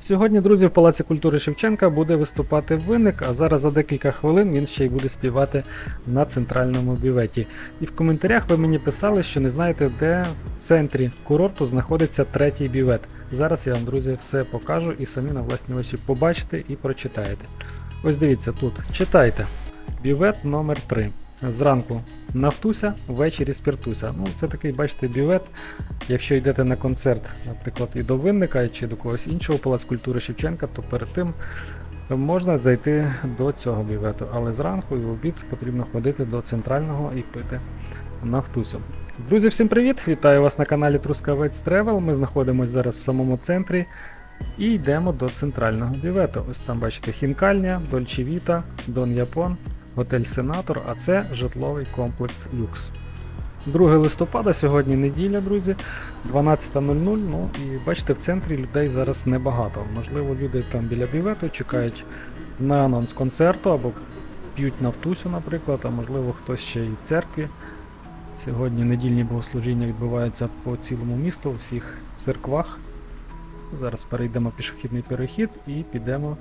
Сьогодні, друзі, в Палаці культури Шевченка буде виступати винник, а зараз за декілька хвилин він ще й буде співати на центральному бюветі. І в коментарях ви мені писали, що не знаєте, де в центрі курорту знаходиться третій бювет. Зараз я вам, друзі, все покажу і самі на власні очі побачите і прочитаєте. Ось дивіться тут, читайте. Бювет номер 3 Зранку нафтуся, ввечері спіртуся. Ну, це такий, бачите, бювет. Якщо йдете на концерт, наприклад, і до винника, чи до когось іншого Палац культури Шевченка, то перед тим можна зайти до цього бювету. Але зранку і в обід потрібно ходити до центрального і пити нафтусю. Друзі, всім привіт! Вітаю вас на каналі Трускавець Тревел. Ми знаходимося зараз в самому центрі і йдемо до центрального бювету. Ось там бачите хінкальня, Дольче Віта, Дон Япон, готель Сенатор, а це житловий комплекс Люкс. 2 листопада, сьогодні неділя, друзі, 12.00. Ну і бачите, в центрі людей зараз небагато. Можливо, люди там біля бювету чекають на анонс концерту або п'ють нафтусю, наприклад, а можливо хтось ще і в церкві. Сьогодні недільні богослужіння відбуваються по цілому місту, у всіх церквах. Зараз перейдемо пішохідний перехід і підемо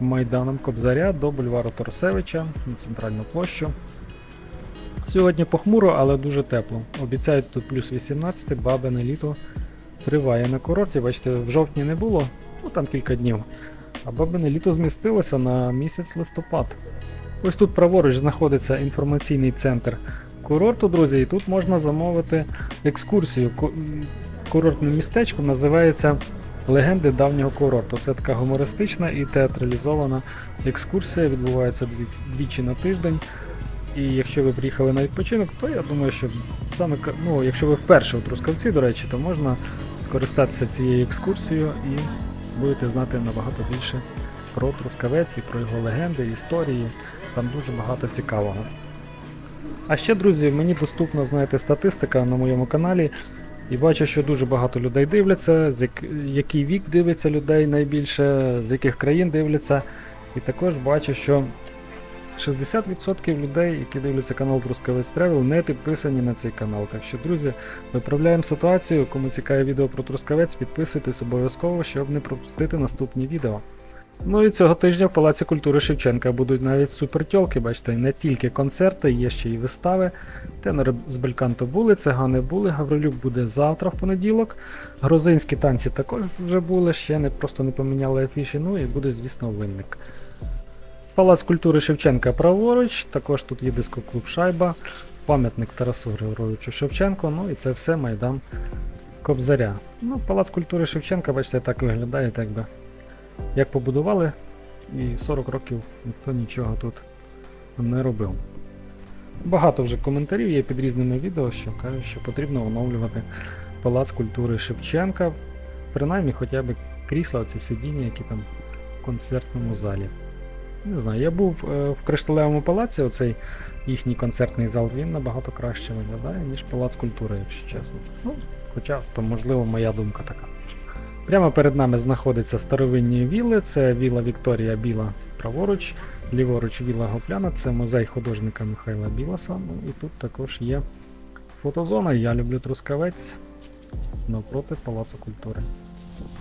майданом Кобзаря до бульвару Торосевича на центральну площу. Сьогодні похмуро, але дуже тепло. Обіцяють тут плюс 18, бабине літо триває на курорті. Бачите, в жовтні не було, ну там кілька днів. А бабине літо змістилося на місяць листопад. Ось тут праворуч знаходиться інформаційний центр курорту, друзі, і тут можна замовити екскурсію. Ку- м, Курортним містечком називається Легенди давнього курорту. Це така гумористична і театралізована екскурсія, відбувається двічі на тиждень. І якщо ви приїхали на відпочинок, то я думаю, що саме ну, якщо ви вперше у Трускавці, до речі, то можна скористатися цією екскурсією і будете знати набагато більше про Трускавець і про його легенди, історії. Там дуже багато цікавого. А ще, друзі, мені доступна, знаєте, статистика на моєму каналі. І бачу, що дуже багато людей дивляться, з як- який вік дивиться людей найбільше, з яких країн дивляться. І також бачу, що 60% людей, які дивляться канал Трускавець Тревел, не підписані на цей канал. Так що, друзі, виправляємо ситуацію. Кому цікаве відео про Трускавець, підписуйтесь обов'язково, щоб не пропустити наступні відео. Ну і цього тижня в Палаці культури Шевченка будуть навіть супертьолки, бачите, не тільки концерти, є ще й вистави. Тенори з Бельканто були, цигани були, Гаврилюк буде завтра в понеділок. Грузинські танці також вже були, ще не просто не поміняли афіші, ну і буде, звісно, винник. Палац культури Шевченка праворуч, також тут є дискоклуб Шайба, пам'ятник Тарасу Григоровичу Шевченко, ну і це все Майдан Кобзаря. Ну, Палац культури Шевченка, бачите, так виглядає, так би. Як побудували, і 40 років ніхто нічого тут не робив. Багато вже коментарів є під різними відео, що кажуть, що потрібно оновлювати Палац культури Шевченка, принаймні хоча б крісла, оці сидіння, які там в концертному залі. Не знаю, я був е, в Кришталевому палаці, оцей їхній концертний зал, він набагато краще виглядає, ніж Палац культури, якщо чесно. Ну, хоча, то можливо моя думка така. Прямо перед нами знаходяться старовинні віли, це віла Вікторія Біла праворуч, ліворуч віла Гопляна, це музей художника Михайла Біласа. Ну і тут також є фотозона. Я люблю Трускавець навпроти Палацу культури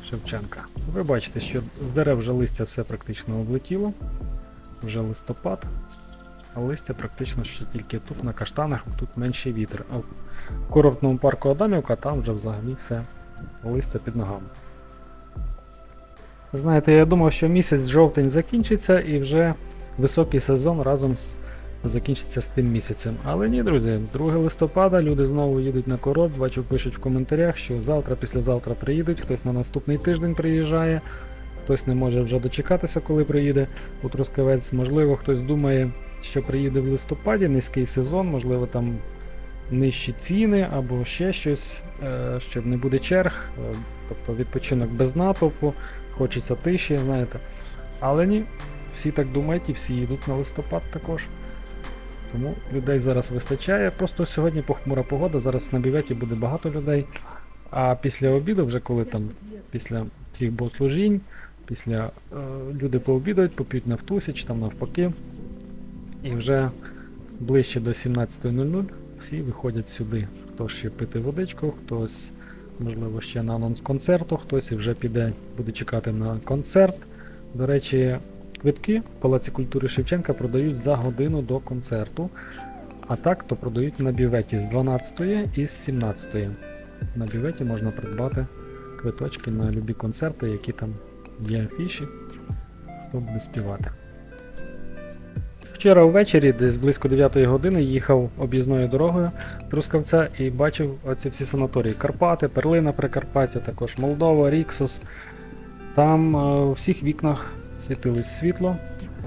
Шевченка. Ви бачите, що з дерев вже листя все практично облетіло, вже листопад, а листя практично ще тільки тут на каштанах, тут менший вітер. А в курортному парку Адамівка там вже взагалі все листя під ногами. Знаєте, я думав, що місяць жовтень закінчиться і вже високий сезон разом з закінчиться з тим місяцем. Але ні, друзі, 2 листопада люди знову їдуть на курорт, бачу, пишуть в коментарях, що завтра, післязавтра приїдуть, хтось на наступний тиждень приїжджає, хтось не може вже дочекатися, коли приїде у Трускавець. Можливо, хтось думає, що приїде в листопаді, низький сезон, можливо, там нижчі ціни або ще щось, е, щоб не буде черг, е, тобто відпочинок без натовпу, хочеться тиші, знаєте. Але ні, всі так думають і всі їдуть на листопад також. Тому людей зараз вистачає. Просто сьогодні похмура погода, зараз на бюветі буде багато людей. А після обіду, вже коли там після цих богослужінь, після е, люди пообідають, поп'ють нафтусі чи там навпаки. І вже ближче до 17.00 всі виходять сюди. Хтось ще пити водичку, хтось можливо, ще на анонс концерту, хтось і вже піде, буде чекати на концерт. До речі, квитки в Палаці культури Шевченка продають за годину до концерту. А так то продають на біветі з 12 і з 17. На біветі можна придбати квиточки на любі концерти, які там є афіші, хто буде співати. Вчора ввечері, десь близько 9 години, їхав об'їзною дорогою Трускавця і бачив оці всі санаторії. Карпати, Перлина Прикарпаття, також Молдова, Ріксус. Там е, у всіх вікнах світилось світло,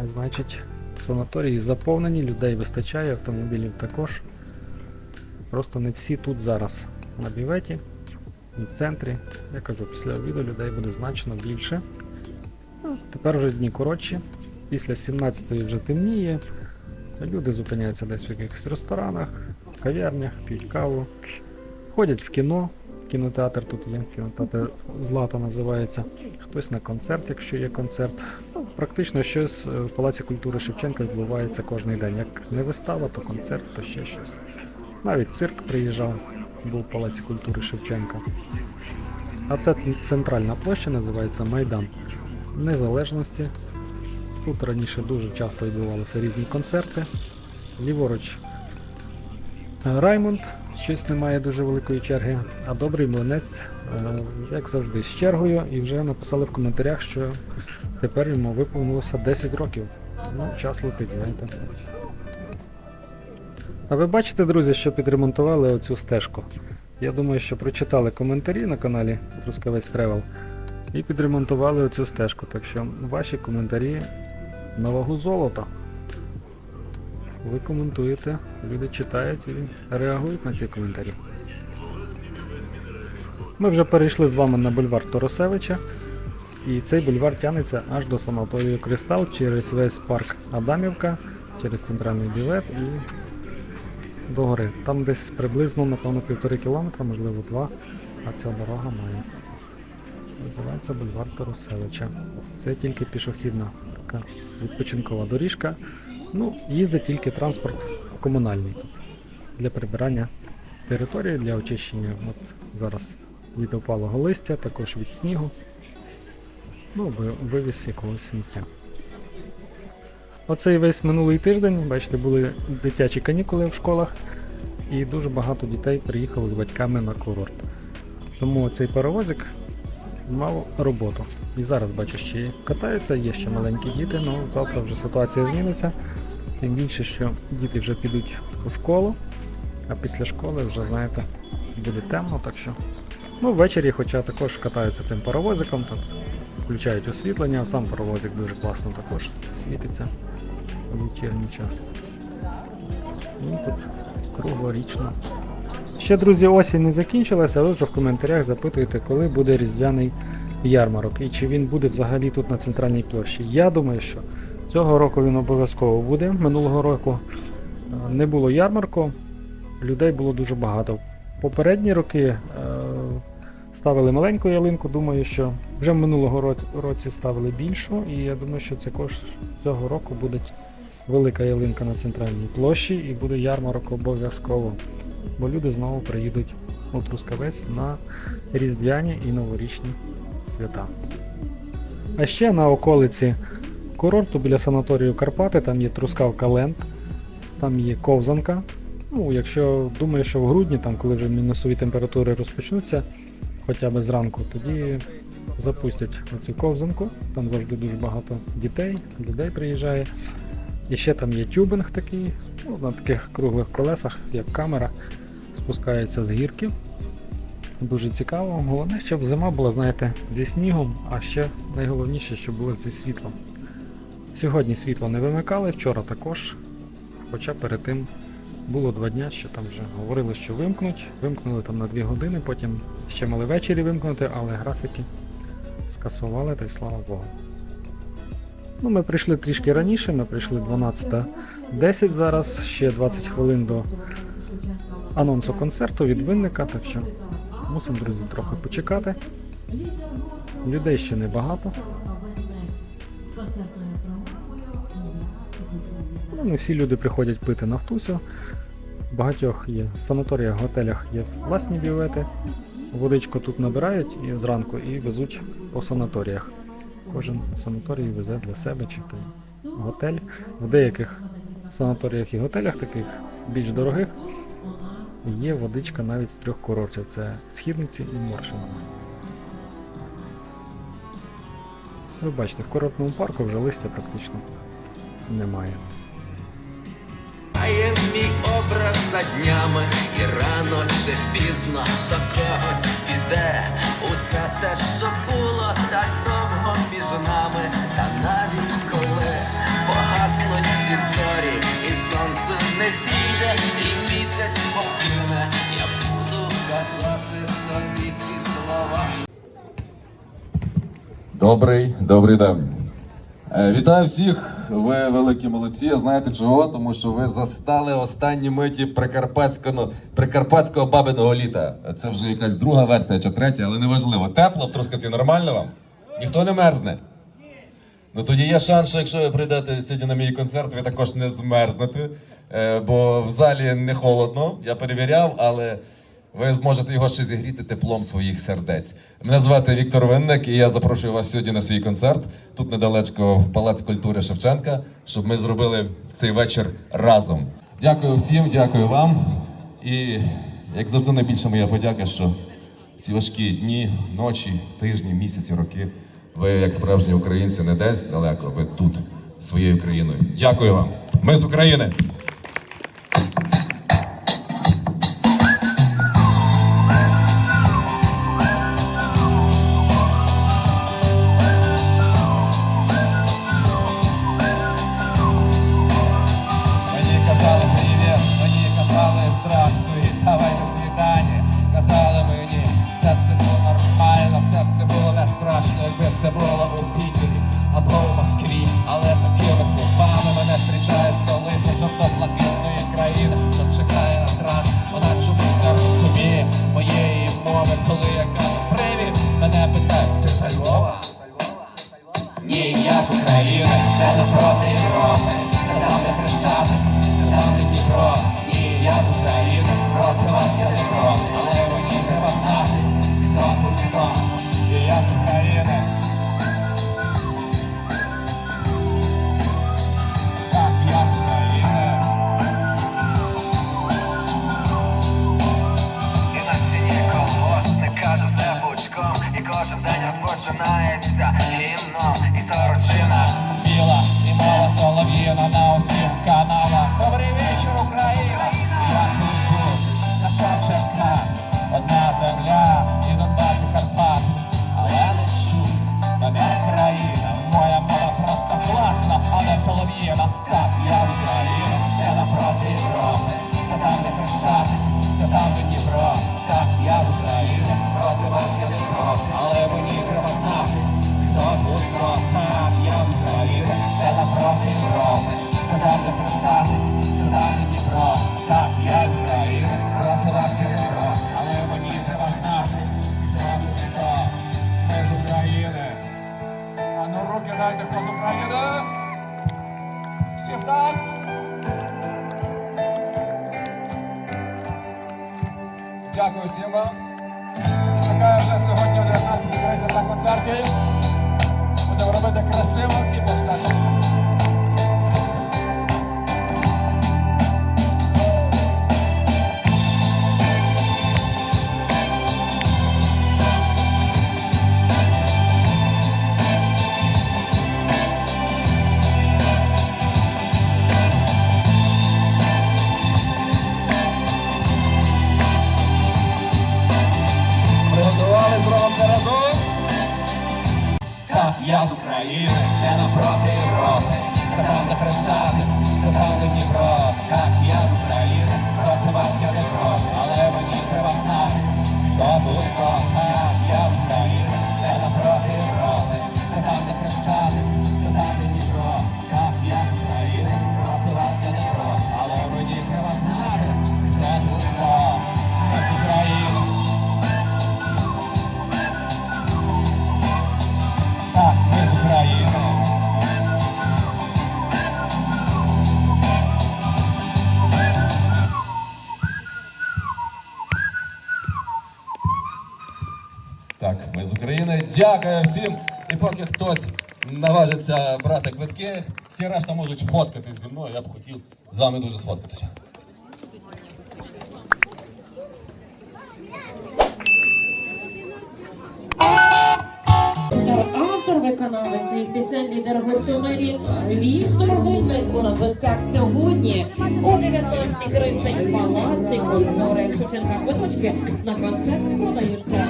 а значить, санаторії заповнені, людей вистачає, автомобілів також. Просто не всі тут зараз на біветі в центрі. Я кажу, після обіду людей буде значно більше. Тепер вже дні коротші. Після 17-ї вже темніє. Люди зупиняються десь в якихось ресторанах, кав'ярнях, п'ють каву, ходять в кіно. Кінотеатр тут є, кінотеатр Злата називається. Хтось на концерт, якщо є концерт. Практично щось е, в Палаці культури Шевченка відбувається кожен день. Як не вистава, то концерт, то ще щось. Навіть цирк приїжджав, був в Палаці культури Шевченка. А це центральна площа, називається Майдан Незалежності. Тут раніше дуже часто відбувалися різні концерти. Ліворуч е, Раймонд, щось немає дуже великої черги, а добрий млинець, е, як завжди, з чергою, і вже написали в коментарях, що тепер йому виповнилося 10 років. Ну, час летить, знаєте. А ви бачите, друзі, що підремонтували оцю стежку? Я думаю, що прочитали коментарі на каналі Трускавець Тревел і підремонтували оцю стежку. Так що ваші коментарі на вагу золота. Ви коментуєте, люди читають і реагують на ці коментарі. Ми вже перейшли з вами на бульвар Торосевича, і цей бульвар тягнеться аж до санаторію Кристал через весь парк Адамівка, через центральний бівет і до гори. Там десь приблизно, напевно, півтори кілометра, можливо, два, а ця дорога має. Називається бульвар Тарусевича. Це тільки пішохідна така відпочинкова доріжка. Ну, їздить тільки транспорт комунальний тут для прибирання території, для очищення. От зараз від опалого листя, також від снігу. Ну, вивіз якогось сміття. Оцей весь минулий тиждень, бачите, були дитячі канікули в школах, і дуже багато дітей приїхало з батьками на курорт. Тому цей паровозик мав роботу. І зараз бачу, ще катаються, є ще маленькі діти, але завтра вже ситуація зміниться. Тим більше, що діти вже підуть у школу, а після школи вже, знаєте, буде темно, так що. Ну, ввечері, хоча також катаються тим паровозиком, тут включають освітлення, а сам паровозик дуже класно також світиться у вечірній час. Ну, тут круглорічно. Ще, друзі, осінь не закінчилася, ви вже в коментарях запитуєте, коли буде різдвяний ярмарок і чи він буде взагалі тут на центральній площі. Я думаю, що цього року він обов'язково буде. Минулого року е, не було ярмарку, людей було дуже багато. Попередні роки е, ставили маленьку ялинку, думаю, що вже минулого ро- році ставили більшу, і я думаю, що цього року буде велика ялинка на центральній площі і буде ярмарок обов'язково бо люди знову приїдуть у Трускавець на різдвяні і новорічні свята. А ще на околиці курорту біля санаторію Карпати, там є Трускавка Ленд, там є ковзанка. Ну, якщо думаю, що в грудні, там, коли вже мінусові температури розпочнуться, хоча б зранку, тоді запустять оцю ковзанку. Там завжди дуже багато дітей, людей приїжджає. І ще там є тюбинг такий, ну, на таких круглих колесах, як камера, спускається з гірки. Дуже цікаво. Головне, щоб зима була, знаєте, зі снігом, а ще найголовніше, щоб було зі світлом. Сьогодні світло не вимикали, вчора також. Хоча перед тим було два дня, що там вже говорили, що вимкнуть. Вимкнули там на 2 години, потім ще мали ввечері вимкнути, але графіки скасували, та й слава Богу. Ну, ми прийшли трішки раніше, ми прийшли 12.10 зараз, ще 20 хвилин до анонсу концерту від винника, так що мусимо, друзі, трохи почекати. Людей ще небагато. Ну, не всі люди приходять пити нафтусю. В багатьох є санаторіях, готелях є власні бівети. Водичку тут набирають і зранку і везуть по санаторіях. Кожен санаторій везе для себе чи готель. В деяких санаторіях і готелях, таких більш дорогих, є водичка навіть з трьох курортів: це Східниці і Моршина. Ви бачите, в курортному парку вже листя практично немає. Мій образ за днями, і рано чи пізно до когось піде. Усе те, що було так довго нами, та навіть коли погаснуть всі зорі, і сонце не зійде, і місяць покине, я буду казати тобі ці слова. Добрий, добрий день. Е, Вітаю всіх. Ви великі молодці. А Знаєте чого? Тому що ви застали останні миті прикарпатського, прикарпатського бабиного літа. Це вже якась друга версія чи третя, але неважливо. Тепло в Трускавці нормально вам? Ніхто не мерзне. Ну тоді є шанс, що якщо ви прийдете сьогодні на мій концерт, ви також не змерзнете, е, бо в залі не холодно, я перевіряв, але ви зможете його ще зігріти теплом своїх сердець. Мене звати Віктор Винник, і я запрошую вас сьогодні на свій концерт тут недалечко в Палац культури Шевченка, щоб ми зробили цей вечір разом. Дякую всім, дякую вам. І як завжди, найбільша моя подяка, що ці важкі дні, ночі, тижні, місяці, роки. Ви, як справжні українці, не десь далеко, ви тут, своєю країною. Дякую вам. Ми з України. Це напроти Європи, це де Хрещатик, це там, Дніпро. Так, я з України, проти вас я не проти, але мені треба знати, хто тут хто. Дякую всім. І поки хтось наважиться брати квитки, всі решта можуть фоткатись зі мною. Я б хотів з вами дуже сфоткатися. Автор виконавець своїх пісень лідер гурту Мері Віктор Винник у нас в гостях сьогодні о 19.30 в Палаці культури Шевченка квиточки на концерт продаються.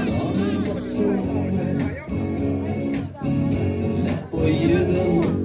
Bıyığım